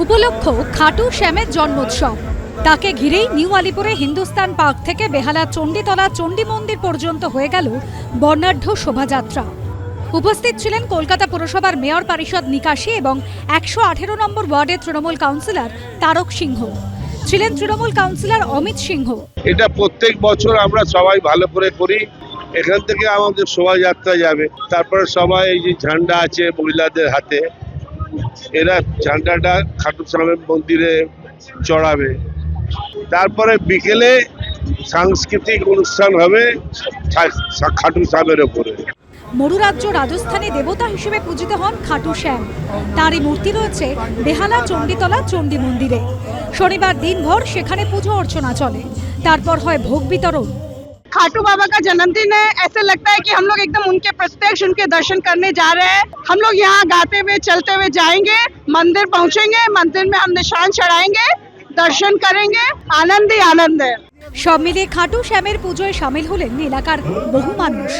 উপলক্ষ খাটু শ্যামের জন্মোৎসব। তাকে ঘিরেই নিউ আলিপুরে হিন্দুস্তান পার্ক থেকে বেহালা চণ্ডীতলা চণ্ডী মন্দির পর্যন্ত হয়ে গেল বর্ণাঢ্য শোভাযাত্রা। উপস্থিত ছিলেন কলকাতা পুরসভার মেয়র পরিষদ নিকাশি এবং একশো আঠেরো নম্বর ওয়ার্ডের তৃণমূল কাউন্সিলর তারক সিংহ। ছিলেন তৃণমূল কাউন্সিলর অমিত সিংহ। এটা প্রত্যেক বছর আমরা সবাই ভালো করে করি। এখান থেকে আমাদের শোভাযাত্রা যাবে। তারপরে সবাই এই যে ঝান্ডা আছে মহিলাদের হাতে এরা ঝান্ডাটা খাটু শ্যামের মন্দিরে চড়াবে। তারপরে বিকেলে সাংস্কৃতিক অনুষ্ঠান হবে খাটু শ্যামের ওপরে। মরুরাজ্য রাজস্থানী দেবতা হিসেবে পূজিত হন খাটু শ্যাম তারই মূর্তি রয়েছে বেহালা চণ্ডীতলা চণ্ডী মন্দিরে। শনিবার দিনভর সেখানে পুজো অর্চনা চলে। তারপর হয় ভোগ বিতরণ। खाटू बाबा का जन्मदिन है ऐसे लगता है कि हम लोग एकदम उनके प्रत्यक्ष उनके दर्शन करने जा रहे हैं हम लोग यहाँ गाते हुए चलते हुए जाएंगे मंदिर पहुँचेंगे मंदिर में हम निशान चढ़ाएंगे दर्शन करेंगे आनंद ही आनंद है সব মিলিয়ে খাটু শ্যামের পুজোয় সামিল হলেন এলাকার বহু মানুষ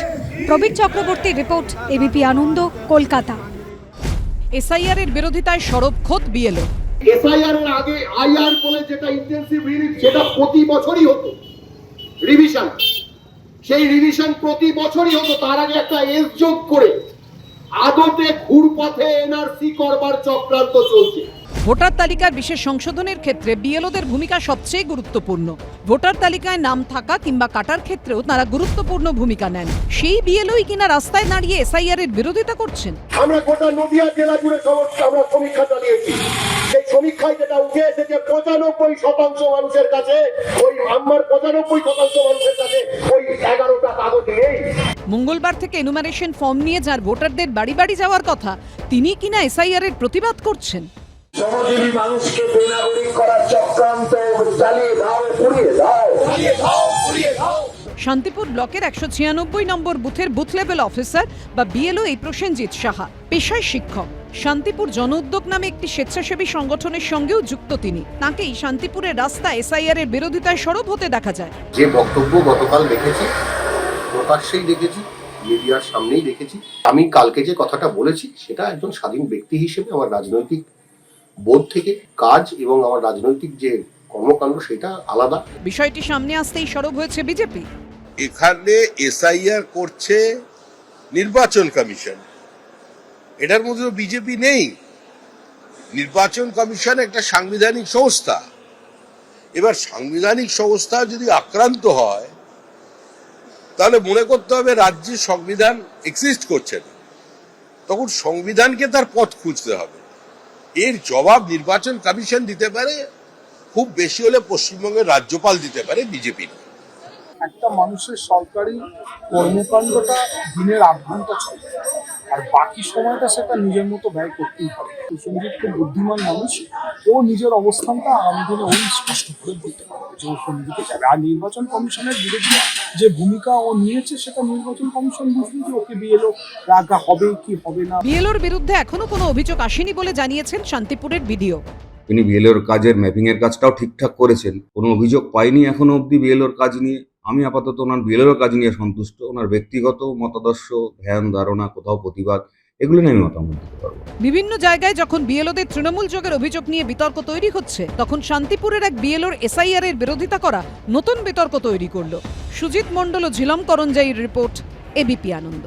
প্রবীর চক্রবর্তীর report ABP Ananda Kolkata SIR এর বিরোধিতায় সরব খোদ বিএলও এসআইআর এর আগে আইআর বলে যেটা ইন্টেন্সিভ রিভিউ সেটা প্রতি বছরই হতো রিভিশন সেই রিভিশন প্রতি বছরই হতো তার আগে একটা এস যোগ করে। আদতে ঘুরপথে এনআরসি করবার চক্রান্ত চলছে। ভোটার তালিকার বিশেষ সংশোধনের ক্ষেত্রে বিএলওদের ভূমিকা সবচেয়ে গুরুত্বপূর্ণ। ভোটার তালিকায় নাম থাকা কিংবা কাটার ক্ষেত্রেও তারা গুরুত্বপূর্ণ ভূমিকা নেন। সেই বিএলওই কিনা রাস্তায় দাঁড়িয়ে এসআইআর এর বিরোধিতা করছেন? আমরা গোটা নদিয়া জেলা জুড়ে সমস্ত আমরা সমীক্ষা চালিয়েছি সমীক্ষায় যেটা উঠে এসেছে পঁচানব্বই শতাংশ মানুষের কাছে ওই আমার পঁচানব্বই শতাংশ মানুষের কাছে ওই এগারোটা কাগজ নেই। মঙ্গলবার থেকে এনুমারেশন ফর্ম নিয়ে যার ভোটারদের বাড়ি বাড়ি যাওয়ার কথা তিনি কিনা এসআইআর এর প্রতিবাদ করছেন। শ্রমজীবী মানুষকে বেনাগরিক করার চক্রান্ত চালিয়ে দাও পুড়িয়ে দাও শান্তিপুর ব্লকের একশো ছিয়ানব্বই নম্বর বুথের বুথ লেভেল অফিসার বা বিএলও এই প্রসেনজিৎ সাহা। পেশায় শিক্ষক। শান্তিপুর জন উদ্যোগ নামে একটি স্বেচ্ছাসেবী সংগঠনের সঙ্গেও যুক্ত তিনি। তাকেই শান্তিপুরের রাস্তা এসআইআর এর বিরোধিতায় সরব হতে দেখা যায়। যে বক্তব্য গতকাল দেখেছি প্রকাশ্যেই দেখেছি মিডিয়ার সামনেই দেখেছি। আমি কালকে যে কথাটা বলেছি সেটা একজন স্বাধীন ব্যক্তি হিসেবে আমার রাজনৈতিক বোধ থেকে কাজ এবং আমার রাজনৈতিক যে কর্মকাণ্ড সেটা আলাদা। বিষয়টি সামনে আসতেই সরব হয়েছে বিজেপি। এখানে এসআইআর করছে নির্বাচন কমিশন। এটার মধ্যে বিজেপি নেই। নির্বাচন কমিশন একটা সাংবিধানিক সংস্থা। এবার সাংবিধানিক সংস্থা যদি আক্রান্ত হয়, তাহলে মনে করতে হবে রাজ্যের সংবিধান এক্সিস্ট করছে না। তখন সংবিধানকে তার পথ খুঁজতে হবে। এর জবাব নির্বাচন কমিশন দিতে পারে, খুব বেশি হলে পশ্চিমবঙ্গের রাজ্যপাল দিতে পারে বিজেপি। না একটা মানুষের সরকারি কর্মকাণ্ডটা দিনের আট ঘণ্টা চলে। আর বাকি সময়টা সেটা নিজের মতো ব্যয় করতেই পারে প্রসেনজিৎ খুব বুদ্ধিমান মানুষ ও নিজের অবস্থানটা আগামী দিনে ওই স্পষ্ট করে বলতে পারবে যে ও কোন দিকে যাবে। আর নির্বাচন কমিশনের বিরুদ্ধে যে ভূমিকা ও নিয়েছে সেটা নির্বাচন কমিশন বুঝবে যে ওকে বিএলও রাখা হবে কি হবে না। বিএলওর বিরুদ্ধে এখনও কোনো অভিযোগ আসেনি বলে জানিয়েছেন শান্তিপুরের বিডিও। তিনি বিএলওর কাজের ম্যাপিং এর কাজটাও ঠিকঠাক করেছেন। কোনো অভিযোগ পাইনি এখনও অবধি বিএলওর কাজ নিয়ে। আমি আপাতত ওনার বিএলওর কাজ নিয়ে সন্তুষ্ট, ওনার ব্যক্তিগত মতাদর্শ, ধ্যান, ধারণা, কোথাও প্রতিবাদ, এগুলো নিয়ে আমি মতামত বিভিন্ন জায়গায় যখন বিএলওদের তৃণমূল যোগের অভিযোগ নিয়ে বিতর্ক তৈরি হচ্ছে, তখন শান্তিপুরের এক বিএলওর এসআইআর এর বিরোধিতা করা নতুন বিতর্ক তৈরি করল। সুজিত মণ্ডল ও ঝিলম করঞ্জাইয়ের রিপোর্ট, এবিপি আনন্দ।